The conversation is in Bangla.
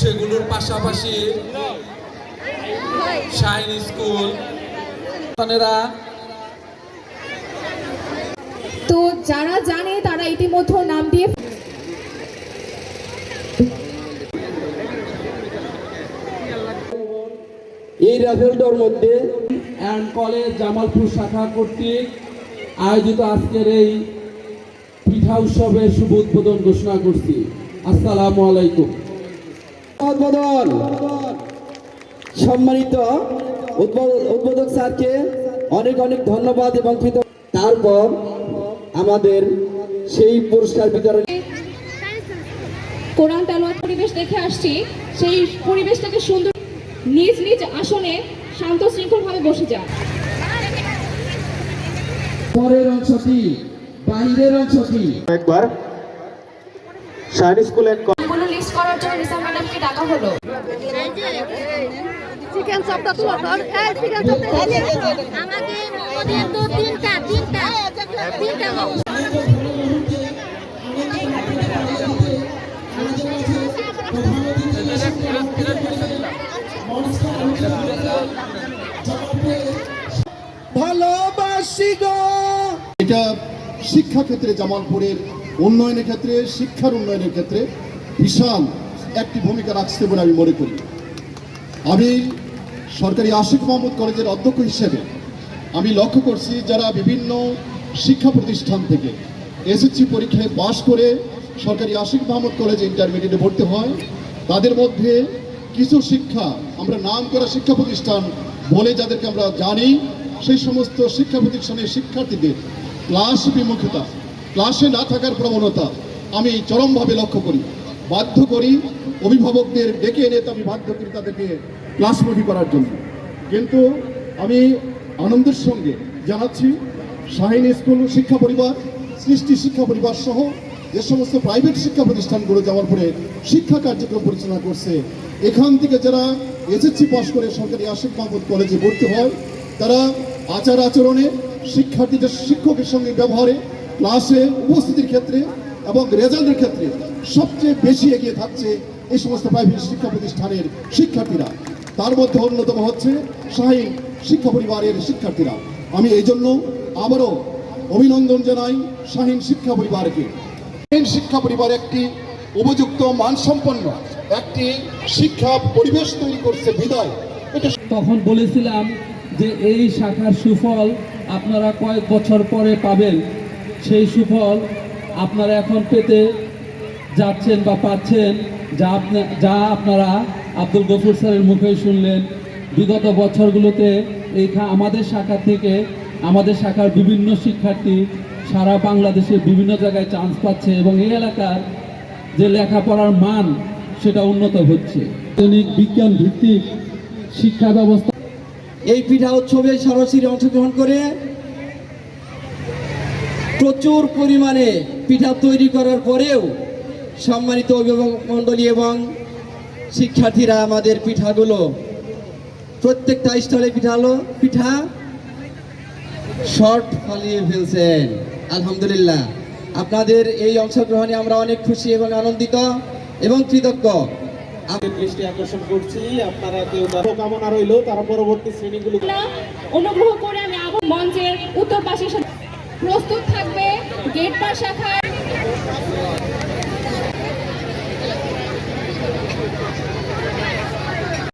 সেগুলোর পাশাপাশি শাইন স্কুল। তো যারা জানে তারা ইতিমধ্যে নাম দিয়ে এই রেজাল্টের মধ্যে অ্যান্ড কলেজ জামালপুর শাখা কর্তৃক আয়োজিত আজকের এই পিঠা উৎসবের শুভ উদ্বোধন ঘোষণা করছি। আসসালামু আলাইকুম। উদ্বোধন। সম্মানিত উদ্বোধক স্যারকে অনেক অনেক ধন্যবাদ এবং তারপর আমাদের সেই পুরস্কার বিতরণ কোরআন তেলাওয়াত পরিবেশ দেখে আসছি। সেই পরিবেশটাকে সুন্দর নিজ নিজ আসনে শান্ত শৃঙ্খলভাবে বসে যান। পরের অংশটি বাইরের অংশটি। একবার শাইন স্কুল ডাকা হলো? চিকেন চপটা তুলো এই চিকেন চপটা তো তিনটা তিনটা তিনটা মোমো। ভালোবাসি গো। এটা শিক্ষাক্ষেত্রে জামালপুরের উন্নয়নের ক্ষেত্রে শিক্ষার উন্নয়নের ক্ষেত্রে বিশাল একটি ভূমিকা রাখছে বলে আমি মনে করি। আমি সরকারি আশিক মোহাম্মদ কলেজের অধ্যক্ষ হিসেবে আমি লক্ষ্য করছি যারা বিভিন্ন শিক্ষা প্রতিষ্ঠান থেকে এসএসসি পরীক্ষায় পাশ করে সরকারি আশিক মোহাম্মদ কলেজে ইন্টারমিডিয়েটে ভর্তি হয়, তাদের মধ্যে কিছু শিক্ষা, আমরা নাম করা শিক্ষা প্রতিষ্ঠান বলে যাদেরকে আমরা জানি, সেই সমস্ত শিক্ষা প্রতিষ্ঠানের শিক্ষার্থীদের ক্লাস বিমুখতা ক্লাসে না থাকার প্রবণতা আমি চরমভাবে লক্ষ্য করি। বাধ্য করি অভিভাবকদের ডেকে এনে আমি বাধ্য করি তাদেরকে ক্লাসমুখী করার জন্য। কিন্তু আমি আনন্দের সঙ্গে জানাচ্ছি, শাহিন স্কুল শিক্ষা পরিবার, সৃষ্টি শিক্ষা পরিবার সহ যে সমস্ত প্রাইভেট শিক্ষা প্রতিষ্ঠানগুলো যাওয়ার পরে শিক্ষা কার্যক্রম পরিচালনা করছে, এখান থেকে যারা এসএসসি পাস করে সরকারি আশিক মাহমুদ কলেজে ভর্তি হয়, তারা আচার আচরণে শিক্ষার্থীদের শিক্ষকের সঙ্গে ব্যবহারে, ক্লাসে উপস্থিতির ক্ষেত্রে এবং রেজাল্টের ক্ষেত্রে সবচেয়ে বেশি এগিয়ে থাকছে এই সমস্ত প্রাইভেট শিক্ষা প্রতিষ্ঠানের শিক্ষার্থীরা। তার মধ্যে অন্যতম হচ্ছে শাহীন শিক্ষা পরিবারের শিক্ষার্থীরা। আমি এই জন্য আবারও অভিনন্দন জানাই শাহীন শিক্ষা পরিবারকে। শাহীন শিক্ষা পরিবার একটি উপযুক্ত মানসম্পন্ন, একটি শিক্ষা পরিবেশ তৈরি করছে বিদায়। এটা তখন বলেছিলাম যে এই শাখার সুফল আপনারা কয়েক বছর পরে পাবেন। সেই সুফল আপনারা এখন পেতে যাচ্ছেন বা পাচ্ছেন, যা আপনা, যা আপনারা আব্দুল গফুর স্যারের মুখেই শুনলেন, বিগত বছরগুলোতে এইখা আমাদের শাখা থেকে আমাদের শাখার বিভিন্ন শিক্ষার্থী সারা বাংলাদেশের বিভিন্ন জায়গায় চান্স পাচ্ছে এবং এই এলাকার যে লেখাপড়ার মান, সেটা উন্নত হচ্ছে। আধুনিক বিজ্ঞান ভিত্তিক শিক্ষা ব্যবস্থা এই পিঠা উৎসবে সরাসরি অংশগ্রহণ করে প্রচুর পরিমাণে পিঠা তৈরি করার পরেও সম্মানিত অভিভাবক মণ্ডলী এবং শিক্ষার্থীরা আমাদের পিঠাগুলো প্রত্যেকটা স্টলে পিঠালো পিঠা শর্ট ফালিয়ে ফেলছেন। আলহামদুলিল্লাহ। আপনাদের এই অংশগ্রহণে আমরা অনেক খুশি এবং আনন্দিত এবং কৃতজ্ঞ। দৃষ্টি আকর্ষণ করছি আপনারা কেউ কামনা রইল তারা পরবর্তী শ্রেণীগুলো অনুগ্রহ করে আমি আবার মঞ্চের উত্তর পাশে প্রস্তুত থাকবে গেট পা শাখায়।